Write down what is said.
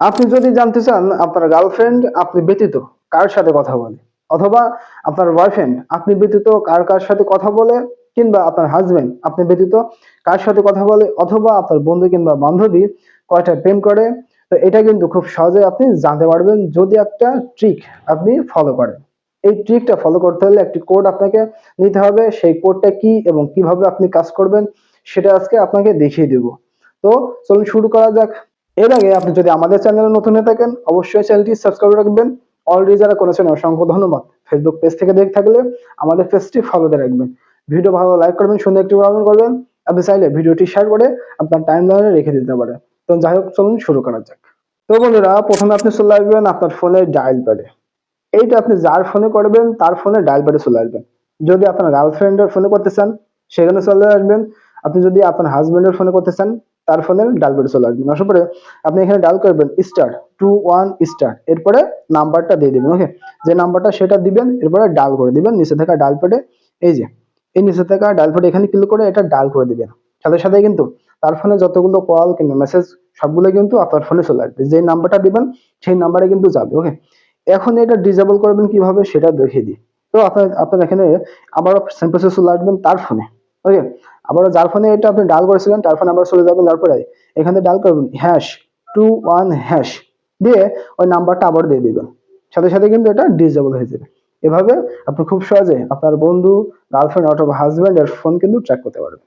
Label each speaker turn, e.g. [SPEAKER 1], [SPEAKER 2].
[SPEAKER 1] আপনি যদি জানতে চান আপনার গার্লফ্রেন্ড আপনি ব্যতীত কার সাথে কথা বলে, অথবা আপনার বয়ফ্রেন্ড আপনি ব্যতীত কার কার সাথে কথা বলে, কিংবা আপনার হাজবেন্ড আপনি ব্যতীত কার সাথে কথা বলে, অথবা আপনার বন্ধু কিংবা বান্ধবী কয়টা প্রেম করে, তো এটা কিন্তু খুব সহজে আপনি জানতে পারবেন যদি একটা ট্রিক আপনি ফলো করেন। এই ট্রিকটা ফলো করতে হলে একটি কোড আপনাকে নিতে হবে, সেই কোডটা কি এবং কীভাবে আপনি কাজ করবেন, সেটা আজকে আপনাকে দেখিয়ে দেব। তো চলুন শুরু করা যাক। এর আগে আপনি যদি আমাদের চ্যানেলে নতুন হয়ে থাকেন, অবশ্যই চ্যানেলটি সাবস্ক্রাইব রাখবেন। অলরেডি যারা করেছেন, অসংখ্য ধন্যবাদ। ফেসবুক পেজ থেকে দেখে থাকলে আমাদের পেজটি ফলো দিয়ে রাখবেন। ভিডিও ভালো লাইক করবেন, সুন্দর একটি কমেন্ট করবেন। আপনি চাইলে ভিডিওটি শেয়ার করে আপনার টাইম লাইনে রেখে দিতে পারেন তো যাই হোক, চলুন শুরু করা যাক। তো বন্ধুরা, প্রথমে আপনি চলে আসবেন আপনার ফোনের ডায়াল প্যাডে এইটা আপনি যার ফোনে করবেন, তার ফোনে ডায়াল প্যাডে চলে আসবেন। যদি আপনার গার্লফ্রেন্ডের ফোনে করতে চান, সেখানে চলে আসবেন। আপনি যদি আপনার হাজবেন্ডের ফোনে করতে চান তার ফলে ডায়াল প্যাডে চলে আসবেন আসার পরে আপনি এখানে ডাল করবেন স্টার টু ওয়ান স্টার এরপরে নাম্বারটা দিয়ে দিবেন ওকে যে নাম্বারটা সেটা দিবেন, এরপরে ডাল করে দিবেন, নিচে থাকা ডাল প্যাডে এই যে, এই নিচে থাকা ডাল প্যাডে এখানে ক্লিক করে এটা ডাল করে দিবেন। সাথে সাথে কিন্তু তার ফোনে যতগুলো কল কিংবা মেসেজ সবগুলো কিন্তু আপনার ফোনে চলে আসবে। যে নাম্বারটা দিবেন, সেই নাম্বারে কিন্তু যাবে ওকে এখন এটা ডিজেবল করবেন কীভাবে সেটা দেখিয়ে দিই। তো আপনার আপনার এখানে আবার সেম প্রসেস চলে আসবেন তার ফোনে। ওকে আবারও যার ফোনে এটা আপনি ডাল করেছিলেন, তার ফোনে আবার চলে যাবেন তারপরে এখানে ডাল করবেন হ্যাশ টু ওয়ান হ্যাশ দিয়ে ওই নাম্বারটা আবার দিয়ে দিবেন। সাথে সাথে কিন্তু এটা ডিসেবল হয়ে যাবে। এভাবে আপনি খুব সহজে আপনার বন্ধু গার্লফ্রেন্ড অথবা হাজব্যান্ডের ফোন কিন্তু ট্র্যাক করতে পারবেন।